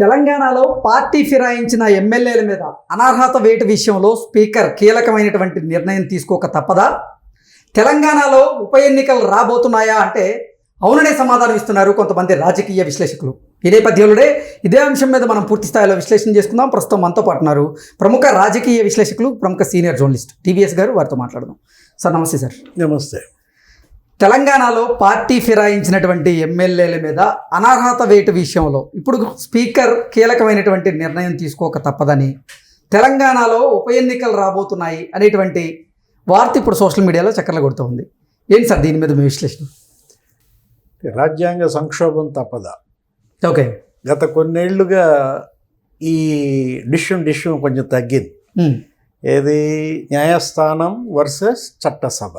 తెలంగాణలో పార్టీ ఫిరాయించిన ఎమ్మెల్యేల మీద అనర్హత వేటు విషయంలో స్పీకర్ కీలకమైనటువంటి నిర్ణయం తీసుకోక తప్పదా? తెలంగాణలో ఉప ఎన్నికలు రాబోతున్నాయా అంటే అవుననే సమాధానం ఇస్తున్నారు కొంతమంది రాజకీయ విశ్లేషకులు. ఈ నేపథ్యంలోనే ఇదే అంశం మీద మనం పూర్తి స్థాయిలో విశ్లేషణ చేసుకుందాం. ప్రస్తుతం మనతో పాటున్నారు ప్రముఖ రాజకీయ విశ్లేషకులు ప్రముఖ సీనియర్ జర్నలిస్ట్ టీవీఎస్ గారు. వారితో మాట్లాడదాం. సార్ నమస్తే సార్. నమస్తే. తెలంగాణలో పార్టీ ఫిరాయించినటువంటి ఎమ్మెల్యేల మీద అనర్హత వేటు విషయంలో ఇప్పుడు స్పీకర్ కీలకమైనటువంటి నిర్ణయం తీసుకోక తప్పదని తెలంగాణలో ఉప ఎన్నికలు రాబోతున్నాయి అనేటువంటి వార్త ఇప్పుడు సోషల్ మీడియాలో చక్కర్లు కొడుతుంది ఏంటి సార్ దీని మీద మీ విశ్లేషణ? రాజ్యాంగ సంక్షోభం తప్పదా? ఓకే. గత కొన్నేళ్ళుగా ఈ డిష్యం డిష్యం కొంచెం తగ్గింది. ఏది న్యాయస్థానం వర్సెస్ చట్టసభ.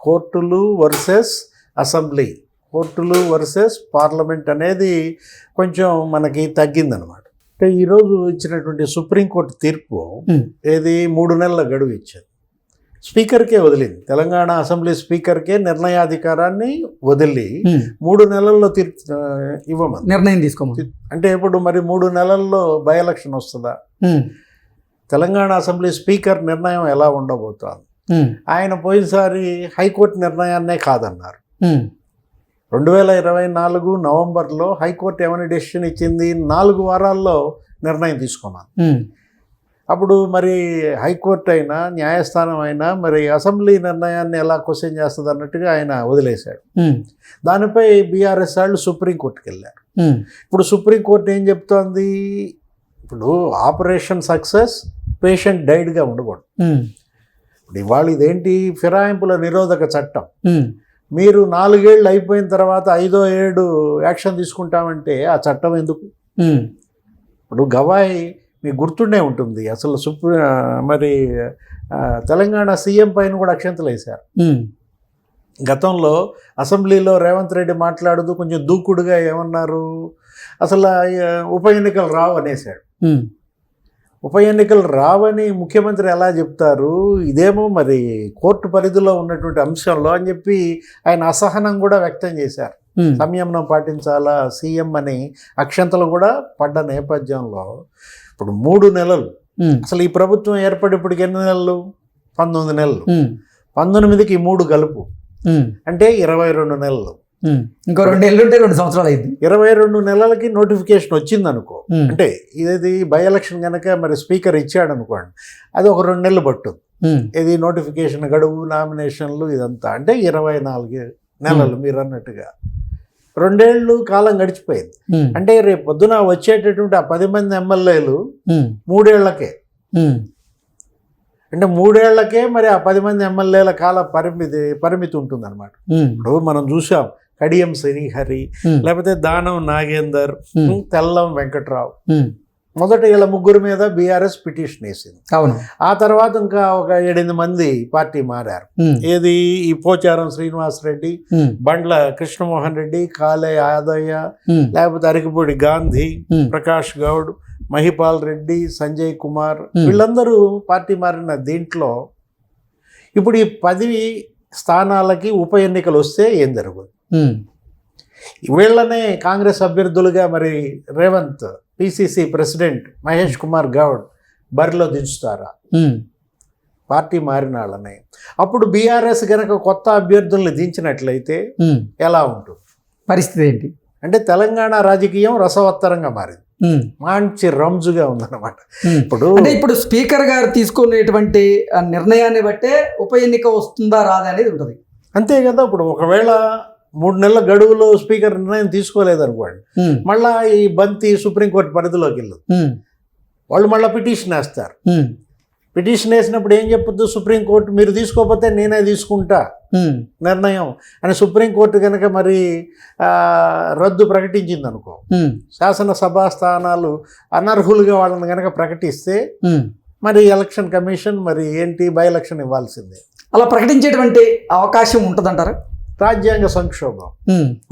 కోర్టులు వర్సెస్ అసెంబ్లీ. కోర్టులు వర్సెస్ పార్లమెంట్ అనేది కొంచెం మనకి తగ్గిందనమాట. అంటే ఈరోజు ఇచ్చినటువంటి సుప్రీంకోర్టు తీర్పు ఏది మూడు నెలల గడువు ఇచ్చింది. స్పీకర్కే వదిలింది. తెలంగాణ అసెంబ్లీ స్పీకర్కే నిర్ణయాధికారాన్ని వదిలి. మూడు నెలల్లో తీర్పు ఆ, ఇవ్వమని నిర్ణయం తీసుకోమని అంటే ఇప్పుడు మరి మూడు నెలల్లో బై ఎలక్షన్ వస్తుందా? తెలంగాణ అసెంబ్లీ స్పీకర్ నిర్ణయం ఎలా ఉండబోతోంది? ఆయన పోయినసారి హైకోర్టు నిర్ణయాన్నే కాదన్నారు. రెండు వేల ఇరవై నాలుగు నవంబర్లో హైకోర్టు ఏమైనా డెసిషన్ ఇచ్చింది? నాలుగు వారాల్లో నిర్ణయం తీసుకోమని ఉమ్, అప్పుడు మరి హైకోర్టు అయినా న్యాయస్థానం అయినా మరి అసెంబ్లీ నిర్ణయాన్ని ఎలా క్వశ్చన్ చేస్తుంది అన్నట్టుగా ఆయన వదిలేశాడు. దానిపై బీఆర్ఎస్ వాళ్ళు సుప్రీంకోర్టుకి వెళ్ళారు. ఇప్పుడు సుప్రీంకోర్టు ఏం చెప్తోంది? ఇప్పుడు ఆపరేషన్ సక్సెస్ పేషెంట్ డైడ్గా ఉండకూడదు. ఇప్పుడు ఇవాళ ఇదేంటి ఫిరాయింపుల నిరోధక చట్టం? మీరు నాలుగేళ్ళు అయిపోయిన తర్వాత ఐదో ఏడు యాక్షన్ తీసుకుంటామంటే ఆ చట్టం ఎందుకు? ఇప్పుడు గవాయి మీకు గుర్తుండే ఉంటుంది. అసలు సుప్రీ మరి తెలంగాణ సీఎం పైన కూడా అక్షంతలు వేశారు. గతంలో అసెంబ్లీలో రేవంత్ రెడ్డి మాట్లాడుతూ కొంచెం దూకుడుగా ఏమన్నారు? అసలు ఉప ఎన్నికలు రావు అనేసాడు ఉప ఎన్నికలు రావని ముఖ్యమంత్రి ఎలా చెప్తారు? ఇదేమో మరి కోర్టు పరిధిలో ఉన్నటువంటి అంశంలో అని చెప్పి ఆయన అసహనం కూడా వ్యక్తం చేశారు. సంయమనం పాటించాలా సీఎం అని అక్షంతలు కూడా పడ్డ నేపథ్యంలో ఇప్పుడు మూడు నెలలు. అసలు ఈ ప్రభుత్వం ఏర్పడి ఇప్పటికి ఎన్ని నెలలు? పంతొమ్మిది నెలలు. పంతొమ్మిదికి మూడు కలుపు అంటే ఇరవై రెండు నెలలు. ఇంకో రెండు ఏళ్ళు ఉంటే రెండు సంవత్సరాలు అయింది ఇరవై రెండు నెలలకి నోటిఫికేషన్ వచ్చింది అనుకో అంటే ఇది బై ఎలక్షన్ కనుక మరి స్పీకర్ ఇచ్చాడు అనుకోండి అది ఒక రెండు నెలలు పట్టుద్ది ఉమ్, ఇది నోటిఫికేషన్ గడువు నామినేషన్లు ఇదంతా. అంటే ఇరవై నాలుగు నెలలు మీరు అన్నట్టుగా. రెండేళ్ళు కాలం గడిచిపోయింది. అంటే రేపు పొద్దున వచ్చేటటువంటి ఆ పది మంది ఎమ్మెల్యేలు మూడేళ్ళకే. అంటే మూడేళ్ళకే మరి ఆ పది మంది ఎమ్మెల్యేల కాల పరిమితి పరిమితి ఉంటుందన్నమాట. ఇప్పుడు మనం చూసాం కడియం శ్రీహరి లేకపోతే దానం నాగేందర్ తెల్లం వెంకట్రావు. మొదట వీళ్ళ ముగ్గురు మీద బీఆర్ఎస్ పిటిషన్ వేసింది. అవును. ఆ తర్వాత ఇంకా ఒక ఏడెనిమిది మంది పార్టీ మారారు. ఏది? ఈ పోచారం శ్రీనివాస్ రెడ్డి బండ్ల కృష్ణమోహన్ రెడ్డి కాలే యాదయ్య ఉమ్, లేకపోతే అరికపూడి గాంధీ ప్రకాష్ గౌడ్ మహిపాల్ రెడ్డి సంజయ్ కుమార్. వీళ్ళందరూ పార్టీ మారిన దీంట్లో ఇప్పుడు ఈ పది స్థానాలకి ఉప ఎన్నికలు వస్తే ఏం జరుగుతుంది? వీళ్ళనే కాంగ్రెస్ అభ్యర్థులుగా మరి రేవంత్ పిసిసి ప్రెసిడెంట్ మహేష్ కుమార్ గౌడ్ బరిలో దించుతారా? పార్టీ మారిన వాళ్ళని. అప్పుడు బీఆర్ఎస్ కనుక కొత్త అభ్యర్థుల్ని దించినట్లయితే. ఎలా ఉంటుంది? పరిస్థితి ఏంటి? అంటే తెలంగాణ రాజకీయం రసవత్తరంగా మారింది. మంచి రంజుగా ఉందన్నమాట. ఇప్పుడు అంటే ఇప్పుడు స్పీకర్ గారు తీసుకునేటువంటి ఆ నిర్ణయాన్ని బట్టే ఉప ఎన్నిక వస్తుందా రాదా అనేది ఉంటుంది. అంతే కదా ఇప్పుడు ఒకవేళ మూడు నెలల గడువులో స్పీకర్ నిర్ణయం తీసుకోలేదనుకోండి. మళ్ళా ఈ బంతి సుప్రీంకోర్టు పరిధిలోకి వెళ్ళదు. వాళ్ళు మళ్ళీ పిటిషన్ వేస్తారు. పిటిషన్ వేసినప్పుడు ఏం చెప్పొద్దు? సుప్రీంకోర్టు మీరు తీసుకోకపోతే నేనే తీసుకుంటా. నిర్ణయం. అని సుప్రీంకోర్టు కనుక మరి రద్దు ప్రకటించింది అనుకో శాసనసభ స్థానాలు అనర్హులుగా వాళ్ళని కనుక ప్రకటిస్తే. మరి ఎలక్షన్ కమిషన్ మరి ఏంటి బై ఎలక్షన్ ఇవ్వాల్సిందే. అలా ప్రకటించేటువంటి అవకాశం ఉంటుందంటారా? రాజ్యాంగ సంక్షోభం.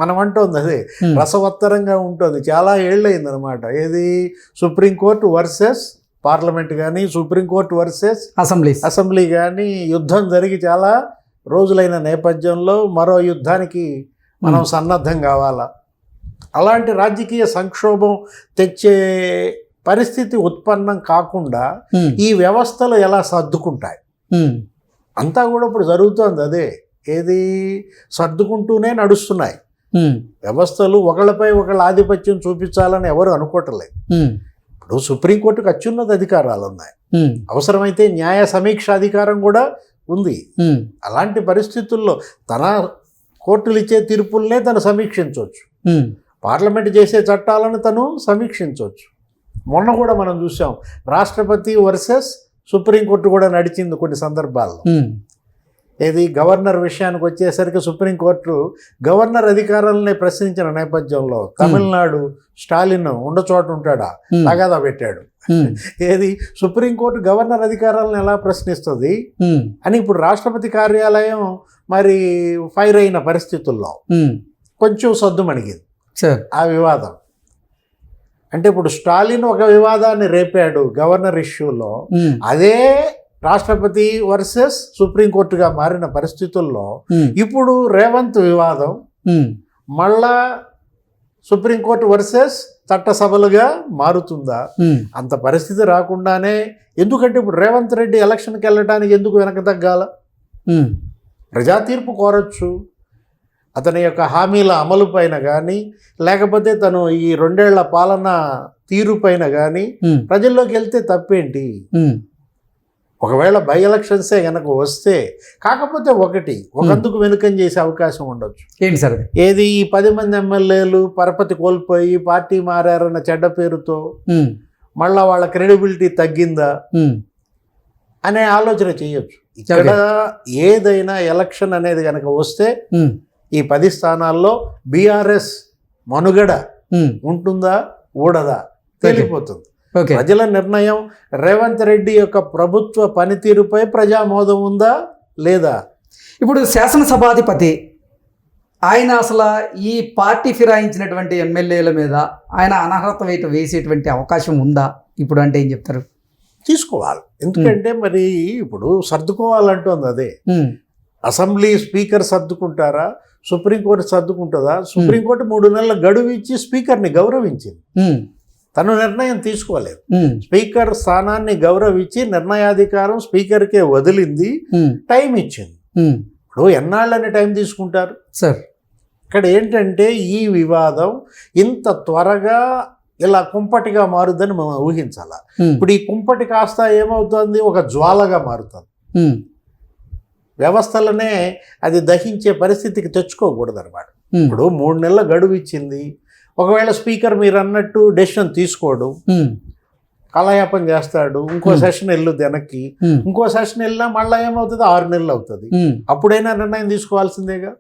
మనం అంటోంది అదే. రసవత్తరంగా ఉంటుంది. చాలా ఏళ్ళయింది అనమాట ఏది సుప్రీంకోర్టు వర్సెస్ పార్లమెంట్ కానీ supreme court versus assemblies assembly కానీ యుద్ధం జరిగి చాలా రోజులైన నేపథ్యంలో మరో యుద్ధానికి మనం సన్నద్ధం కావాలా? అలాంటి రాజకీయ సంక్షోభం తెచ్చే పరిస్థితి ఉత్పన్నం కాకుండా ఈ వ్యవస్థలు ఎలా సర్దుకుంటాయి? అంతా కూడా ఇప్పుడు జరుగుతోంది అదే. ఏది? సర్దుకుంటూనే నడుస్తున్నాయి. వ్యవస్థలు ఒకళ్ళపై ఒకళ్ళ ఆధిపత్యం చూపించాలని ఎవరు అనుకోవట్లేదు. ఇప్పుడు సుప్రీంకోర్టుకు అత్యున్నత అధికారాలు ఉన్నాయి. అవసరమైతే న్యాయ సమీక్ష అధికారం కూడా ఉంది. అలాంటి పరిస్థితుల్లో తన కోర్టులు ఇచ్చే తీర్పుల్నే తను సమీక్షించవచ్చు. పార్లమెంట్ చేసే చట్టాలను తను సమీక్షించవచ్చు. మొన్న కూడా మనం చూసాం. రాష్ట్రపతి వర్సెస్ సుప్రీంకోర్టు కూడా నడిచింది కొన్ని సందర్భాల్లో. ఏది? గవర్నర్ విషయానికి వచ్చేసరికి సుప్రీంకోర్టు గవర్నర్ అధికారాలని ప్రశ్నించిన నేపథ్యంలో తమిళనాడు స్టాలిన్ ఉండ చోట ఉంటాడా? తగాదా పెట్టాడు. ఏది? సుప్రీంకోర్టు గవర్నర్ అధికారాలను ఎలా ప్రశ్నిస్తుంది? అని ఇప్పుడు రాష్ట్రపతి కార్యాలయం మరి ఫైర్ అయిన పరిస్థితుల్లో కొంచెం సద్దుమణిగింది సార్. ఆ వివాదం. అంటే ఇప్పుడు స్టాలిన్ ఒక వివాదాన్ని రేపాడు గవర్నర్ ఇష్యూలో. అదే రాష్ట్రపతి వర్సెస్ సుప్రీంకోర్టుగా మారిన పరిస్థితుల్లో ఇప్పుడు రేవంత్ వివాదం మళ్ళా సుప్రీంకోర్టు వర్సెస్ చట్టసభలుగా మారుతుందా? అంత పరిస్థితి రాకుండానే ఎందుకంటే ఇప్పుడు రేవంత్ రెడ్డి ఎలక్షన్కి వెళ్ళడానికి ఎందుకు వెనక తగ్గాల? ప్రజా తీర్పు కోరచ్చు. అతని యొక్క హామీల అమలు పైన కానీ లేకపోతే తను ఈ రెండేళ్ళ పాలన తీరు పైన కానీ ప్రజల్లోకి వెళ్తే తప్పేంటి? ఒకవేళ బై ఎలక్షన్సే కనుక వస్తే కాకపోతే ఒకటి ఒకందుకు వెనుకం చేసే అవకాశం ఉండొచ్చు. ఏంటి సార్ ఏది ఈ పది మంది ఎమ్మెల్యేలు పరపతి కోల్పోయి పార్టీ మారారన్న చెడ్డ పేరుతో మళ్ళా వాళ్ళ క్రెడిబిలిటీ తగ్గిందా అనే ఆలోచన చేయొచ్చు. ఇక్కడ ఏదైనా ఎలక్షన్ అనేది కనుక వస్తే ఈ పది స్థానాల్లో బీఆర్ఎస్ మనుగడ ఉంటుందా ఊడదా? తేలిపోతుంది. ఓకే ప్రజల నిర్ణయం రేవంత్ రెడ్డి యొక్క ప్రభుత్వ పనితీరుపై ప్రజామోదం ఉందా లేదా? ఇప్పుడు శాసనసభాధిపతి ఆయన అసలు ఈ పార్టీ ఫిరాయించినటువంటి ఎమ్మెల్యేల మీద ఆయన అనర్హత వేటు వేసేటువంటి అవకాశం ఉందా? ఇప్పుడు అంటే ఏం చెప్తారు? తీసుకోవాలి. ఎందుకంటే మరి ఇప్పుడు సర్దుకోవాలంటోంది అదే. అసెంబ్లీ స్పీకర్ సర్దుకుంటారా? సుప్రీంకోర్టు సర్దుకుంటుందా? సుప్రీంకోర్టు మూడు నెలల గడువు ఇచ్చి స్పీకర్ని గౌరవించింది. తను నిర్ణయం తీసుకోలేదు. స్పీకర్ స్థానాన్ని గౌరవించి నిర్ణయాధికారం స్పీకర్కే వదిలింది. టైం ఇచ్చింది. ఇప్పుడు ఎన్నాళ్ళని టైం తీసుకుంటారు? సార్. ఇక్కడ ఏంటంటే ఈ వివాదం ఇంత త్వరగా ఇలా కుంపటిగా మారుద్దని మనం ఊహించాల. ఇప్పుడు ఈ కుంపటి కాస్త ఏమవుతుంది? ఒక జ్వాలగా మారుతుంది. వ్యవస్థలనే అది దహించే పరిస్థితికి తెచ్చుకోకూడదు అనమాట ఇప్పుడు మూడు నెలల గడువు ఇచ్చింది. ఒకవేళ స్పీకర్ మీరు అన్నట్టు డెసిషన్ తీసుకోడు కలయాపం చేస్తాడు ఇంకో. సెషన్ వెళ్ళుద్ది వెనక్కి ఇంకో సెషన్ వెళ్ళినా మళ్ళీ ఏమవుతుంది? ఆరు నెలలు అవుతుంది. అప్పుడైనా నిర్ణయం తీసుకోవాల్సిందేగా?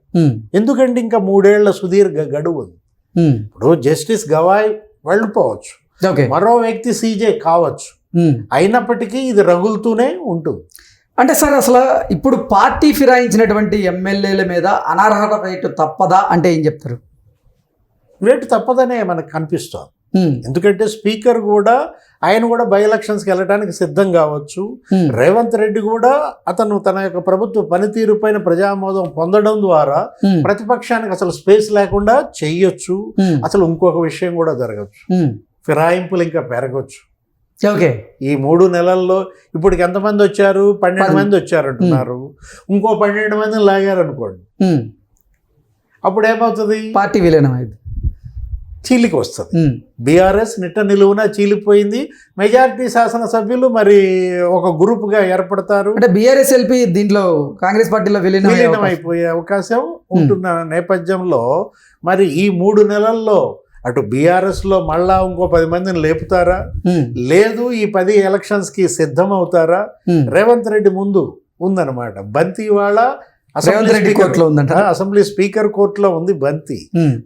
ఎందుకంటే ఇంకా మూడేళ్ళ సుదీర్ఘ గడువు ఉంది. ఇప్పుడు జస్టిస్ గవాయ్ వెళ్ళిపోవచ్చు. ఓకే. మరో వ్యక్తి సీజే కావచ్చు. అయినప్పటికీ ఇది రగులుతూనే ఉంటుంది. అంటే సార్ అసలు ఇప్పుడు పార్టీ ఫిరాయించినటువంటి ఎమ్మెల్యేల మీద అనర్హత వేటు తప్పదా? అంటే ఏం చెప్తారు? వేటు తప్పదనే మనకు కనిపిస్తోంది. ఎందుకంటే స్పీకర్ కూడా ఆయన కూడా బై ఎలక్షన్స్కి వెళ్ళడానికి సిద్ధం కావచ్చు. రేవంత్ రెడ్డి కూడా అతను తన యొక్క ప్రభుత్వ పనితీరు పైన ప్రజామోదం పొందడం ద్వారా ప్రతిపక్షానికి అసలు స్పేస్ లేకుండా చెయ్యొచ్చు అసలు ఇంకొక విషయం కూడా జరగచ్చు. ఫిరాయింపులు ఇంకా పెరగచ్చు. ఓకే. ఈ మూడు నెలల్లో ఇప్పటికి ఎంతమంది వచ్చారు? పన్నెండు. మంది వచ్చారు అంటున్నారు ఇంకో పన్నెండు మందిని లాగారు అనుకోండి ఉమ్, అప్పుడు ఏమవుతుంది? పార్టీ విలీనం అయింది చీలికి వస్తుంది బీఆర్ఎస్ నిట్ట నిలువున చీలిపోయింది. మెజారిటీ శాసనసభ్యులు మరి ఒక గ్రూపుగా ఏర్పడతారు. అంటే బీఆర్ఎస్ ఎల్పి దీంట్లో కాంగ్రెస్ పార్టీలో విలీనం అయ్యే విలీనం అవకాశం- అయిపోయే అవకాశం ఉంటున్న నేపథ్యంలో మరి ఈ మూడు నెలల్లో అటు బీఆర్ఎస్లో మళ్ళా ఇంకో పది మందిని లేపుతారా? లేదు ఈ పది ఎలక్షన్స్కి సిద్ధం అవుతారా. రేవంత్ రెడ్డి ముందు ఉందన్నమాట. బంతి ఇవాళ అసెంబ్లీ రేవంత్ రెడ్డి కోర్టులో ఉందంట. అసెంబ్లీ స్పీకర్ కోర్టులో ఉంది బంతి.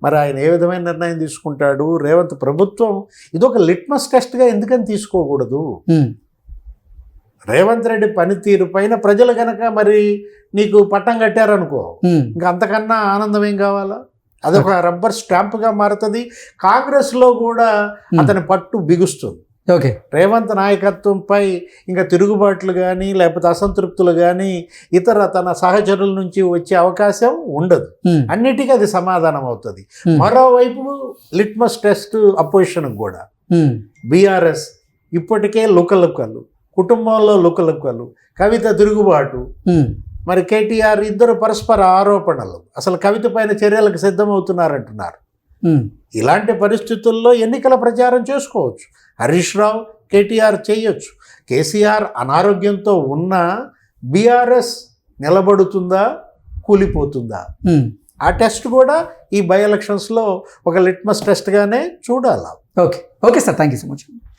మరి ఆయన ఏ విధమైన నిర్ణయం తీసుకుంటాడు? రేవంత్ ప్రభుత్వం ఇదొక లిట్మస్ టెస్ట్గా ఎందుకని తీసుకోకూడదు? రేవంత్ రెడ్డి పనితీరు పైన ప్రజలు కనుక మరి నీకు పట్టం కట్టారనుకో ఇంకా అంతకన్నా ఆనందం ఏం కావాలా? అదొక రబ్బర్ స్టాంప్గా మారుతుంది. కాంగ్రెస్లో కూడా. అతని పట్టు బిగుస్తుంది. ఓకే. రేవంత్ నాయకత్వంపై ఇంకా తిరుగుబాట్లు కానీ లేకపోతే అసంతృప్తులు కానీ ఇతర తన సహచరుల నుంచి వచ్చే అవకాశం ఉండదు. అన్నిటికీ అది సమాధానం అవుతుంది. మరోవైపు లిట్మస్ టెస్ట్ అపోజిషన్ కూడా. బీఆర్ఎస్ ఇప్పటికే లుకలుకలు కుటుంబంలో లుకలుకలు కవిత తిరుగుబాటు. మరి కేటీఆర్ ఇద్దరు పరస్పర ఆరోపణలు. అసలు కవిత పైన చర్యలకు సిద్ధమవుతున్నారంటున్నారు. ఇలాంటి పరిస్థితుల్లో ఎన్నికల ప్రచారం చేసుకోవచ్చు. హరీష్ రావు కేటీఆర్ చేయొచ్చు. కేసీఆర్ అనారోగ్యంతో ఉన్న బీఆర్ఎస్ నిలబడుతుందా కూలిపోతుందా. ఆ టెస్ట్ కూడా ఈ బై ఎలక్షన్స్లో ఒక లిట్మస్ టెస్ట్గానే చూడాలి. Okay. Okay sir. Thank you so much.